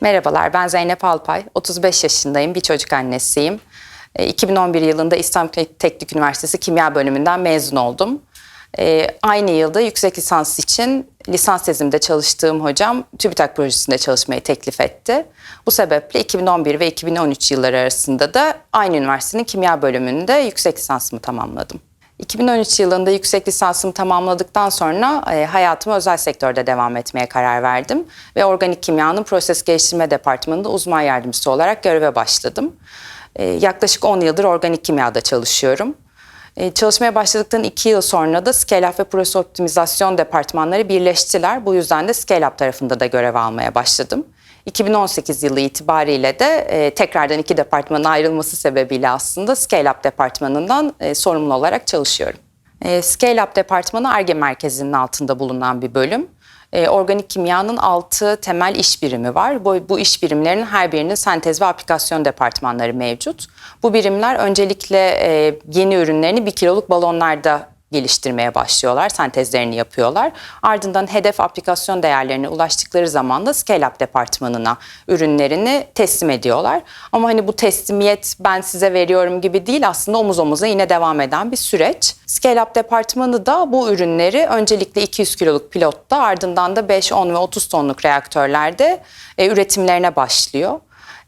Merhabalar, ben Zeynep Alpay. 35 yaşındayım, bir çocuk annesiyim. E, 2011 yılında İstanbul Teknik Üniversitesi Kimya Bölümünden mezun oldum. E, Aynı yılda yüksek lisans için lisans tezimde çalıştığım hocam TÜBİTAK projesinde çalışmayı teklif etti. Bu sebeple 2011 ve 2013 yılları arasında da aynı üniversitenin kimya bölümünde yüksek lisansımı tamamladım. 2013 yılında yüksek lisansımı tamamladıktan sonra e, hayatıma özel sektörde devam etmeye karar verdim. Ve organik kimyanın proses geliştirme departmanında uzman yardımcısı olarak göreve başladım. E, yaklaşık 10 yıldır organik kimyada çalışıyorum. E, çalışmaya başladıktan 2 yıl sonra da Scale-Up ve Proses Optimizasyon departmanları birleştiler. Bu yüzden de Scale-Up tarafında da görev almaya başladım. 2018 yılı itibariyle de e, tekrardan iki departmanın ayrılması sebebiyle aslında Scale Up departmanından e, sorumlu olarak çalışıyorum. E, Scale Up departmanı ARGE merkezinin altında bulunan bir bölüm. Organik kimyanın altı temel iş birimi var. Bu, bu iş birimlerinin her birinin sentez ve aplikasyon departmanları mevcut. Bu birimler öncelikle e, yeni ürünlerini bir kiloluk balonlarda geliştirmeye başlıyorlar, sentezlerini yapıyorlar. Ardından hedef aplikasyon değerlerine ulaştıkları zaman da Scale-Up departmanına ürünlerini teslim ediyorlar. Ama hani bu teslimiyet ben size veriyorum gibi değil aslında omuz omuza yine devam eden bir süreç. Scale-Up departmanı da bu ürünleri öncelikle 200 kiloluk pilotta ardından da 5, 10 ve 30 tonluk reaktörlerde e, üretimlerine başlıyor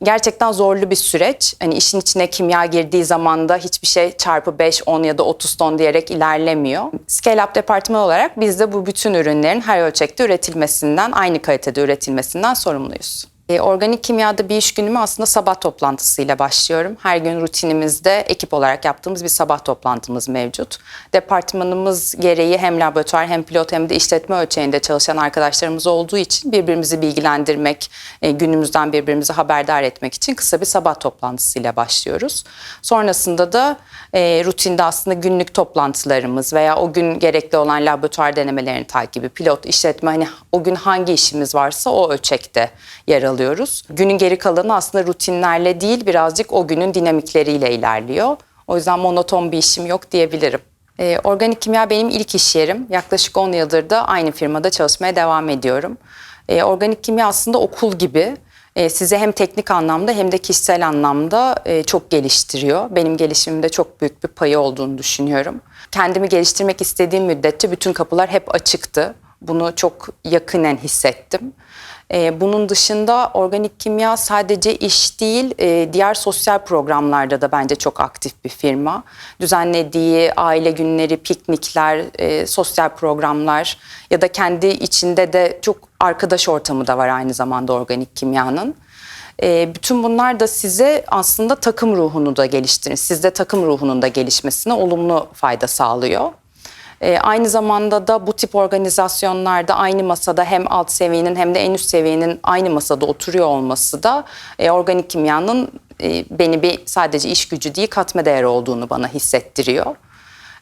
gerçekten zorlu bir süreç. Hani işin içine kimya girdiği zaman da hiçbir şey çarpı 5, 10 ya da 30 ton diyerek ilerlemiyor. Scale Up departman olarak biz de bu bütün ürünlerin her ölçekte üretilmesinden, aynı kalitede üretilmesinden sorumluyuz. E, organik kimyada bir iş günümü aslında sabah toplantısıyla başlıyorum. Her gün rutinimizde ekip olarak yaptığımız bir sabah toplantımız mevcut. Departmanımız gereği hem laboratuvar hem pilot hem de işletme ölçeğinde çalışan arkadaşlarımız olduğu için birbirimizi bilgilendirmek, e, günümüzden birbirimizi haberdar etmek için kısa bir sabah toplantısıyla başlıyoruz. Sonrasında da e, rutinde aslında günlük toplantılarımız veya o gün gerekli olan laboratuvar denemelerini takibi, pilot, işletme hani o gün hangi işimiz varsa o ölçekte yer alıyoruz. Günün geri kalanı aslında rutinlerle değil birazcık o günün dinamikleriyle ilerliyor. O yüzden monoton bir işim yok diyebilirim. Ee, organik kimya benim ilk iş yerim. Yaklaşık 10 yıldır da aynı firmada çalışmaya devam ediyorum. Ee, organik kimya aslında okul gibi. Ee, size hem teknik anlamda hem de kişisel anlamda e, çok geliştiriyor. Benim gelişimimde çok büyük bir payı olduğunu düşünüyorum. Kendimi geliştirmek istediğim müddetçe bütün kapılar hep açıktı. Bunu çok yakinen hissettim. Ee, bunun dışında organik kimya sadece iş değil, e, diğer sosyal programlarda da bence çok aktif bir firma. Düzenlediği aile günleri, piknikler, e, sosyal programlar ya da kendi içinde de çok arkadaş ortamı da var aynı zamanda organik kimyanın. E, bütün bunlar da size aslında takım ruhunu da geliştirin, sizde takım ruhunun da gelişmesine olumlu fayda sağlıyor. E, aynı zamanda da bu tip organizasyonlarda aynı masada hem alt seviyenin hem de en üst seviyenin aynı masada oturuyor olması da e, organik kimyanın e, beni bir sadece iş gücü değil katma değer olduğunu bana hissettiriyor.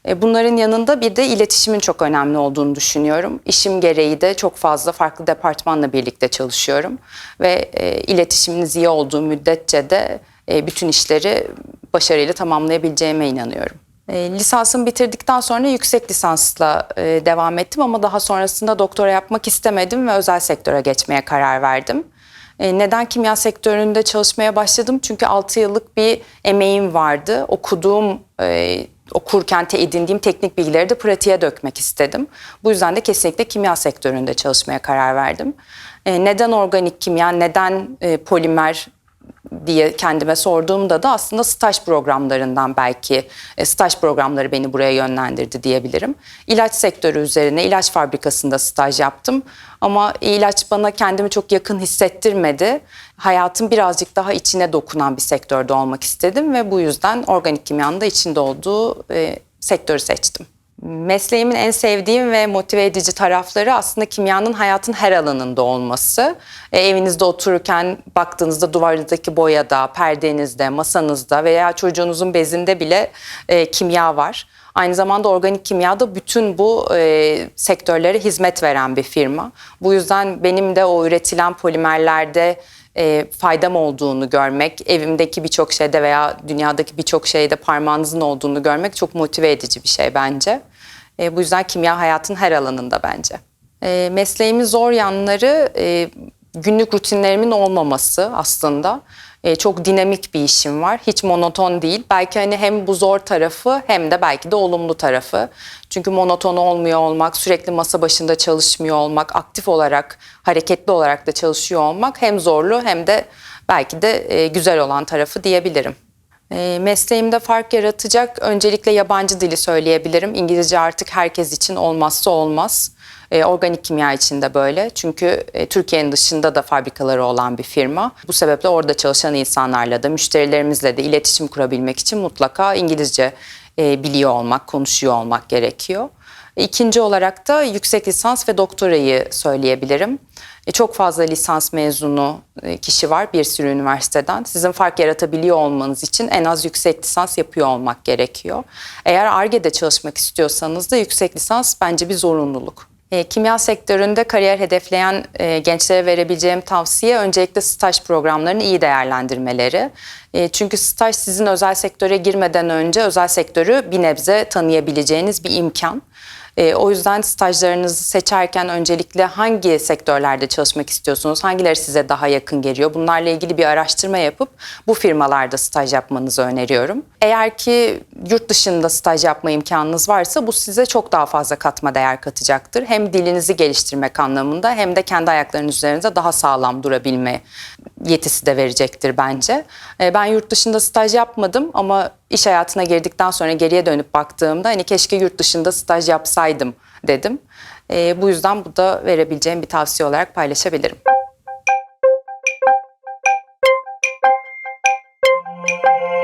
E, bunların yanında bir de iletişimin çok önemli olduğunu düşünüyorum. İşim gereği de çok fazla farklı departmanla birlikte çalışıyorum ve e, iletişiminiz iyi olduğu müddetçe de e, bütün işleri başarıyla tamamlayabileceğime inanıyorum. E, lisansımı bitirdikten sonra yüksek lisansla e, devam ettim ama daha sonrasında doktora yapmak istemedim ve özel sektöre geçmeye karar verdim. E, neden kimya sektöründe çalışmaya başladım? Çünkü 6 yıllık bir emeğim vardı. Okuduğum, e, okurken te edindiğim teknik bilgileri de pratiğe dökmek istedim. Bu yüzden de kesinlikle kimya sektöründe çalışmaya karar verdim. E, neden organik kimya, neden e, polimer diye kendime sorduğumda da aslında staj programlarından belki e, staj programları beni buraya yönlendirdi diyebilirim. İlaç sektörü üzerine ilaç fabrikasında staj yaptım ama ilaç bana kendimi çok yakın hissettirmedi. Hayatım birazcık daha içine dokunan bir sektörde olmak istedim ve bu yüzden organik kimyanın da içinde olduğu e, sektörü seçtim. Mesleğimin en sevdiğim ve motive edici tarafları aslında kimyanın hayatın her alanında olması. E, evinizde otururken baktığınızda duvarınızdaki boyada, perdenizde, masanızda veya çocuğunuzun bezinde bile e, kimya var. Aynı zamanda organik kimya da bütün bu e, sektörlere hizmet veren bir firma. Bu yüzden benim de o üretilen polimerlerde e, faydam olduğunu görmek, evimdeki birçok şeyde veya dünyadaki birçok şeyde parmağınızın olduğunu görmek çok motive edici bir şey bence. E, bu yüzden kimya hayatın her alanında bence. E, mesleğimin zor yanları e, günlük rutinlerimin olmaması aslında. E, çok dinamik bir işim var. Hiç monoton değil. Belki hani hem bu zor tarafı hem de belki de olumlu tarafı. Çünkü monoton olmuyor olmak, sürekli masa başında çalışmıyor olmak, aktif olarak, hareketli olarak da çalışıyor olmak hem zorlu hem de belki de e, güzel olan tarafı diyebilirim. E, mesleğimde fark yaratacak öncelikle yabancı dili söyleyebilirim. İngilizce artık herkes için olmazsa olmaz. E, organik kimya için de böyle. Çünkü e, Türkiye'nin dışında da fabrikaları olan bir firma. Bu sebeple orada çalışan insanlarla da müşterilerimizle de iletişim kurabilmek için mutlaka İngilizce e, biliyor olmak, konuşuyor olmak gerekiyor. İkinci olarak da yüksek lisans ve doktorayı söyleyebilirim. E, Çok fazla lisans mezunu e, kişi var bir sürü üniversiteden. Sizin fark yaratabiliyor olmanız için en az yüksek lisans yapıyor olmak gerekiyor. Eğer ARGE'de çalışmak istiyorsanız da yüksek lisans bence bir zorunluluk. E, kimya sektöründe kariyer hedefleyen e, gençlere verebileceğim tavsiye öncelikle staj programlarını iyi değerlendirmeleri. E, çünkü staj sizin özel sektöre girmeden önce özel sektörü bir nebze tanıyabileceğiniz bir imkan. E, o yüzden stajlarınızı seçerken öncelikle hangi sektörlerde çalışmak istiyorsunuz, hangileri size daha yakın geliyor bunlarla ilgili bir araştırma yapıp bu firmalarda staj yapmanızı öneriyorum. Eğer ki yurt dışında staj yapma imkanınız varsa bu size çok daha fazla katma değer katacaktır. Hem dilinizi geliştirmek anlamında hem de kendi ayaklarınız üzerinde daha sağlam durabilme yetisi de verecektir bence. Ee, ben yurt dışında staj yapmadım ama iş hayatına girdikten sonra geriye dönüp baktığımda hani keşke yurt dışında staj yapsaydım dedim. Ee, bu yüzden bu da verebileceğim bir tavsiye olarak paylaşabilirim. Müzik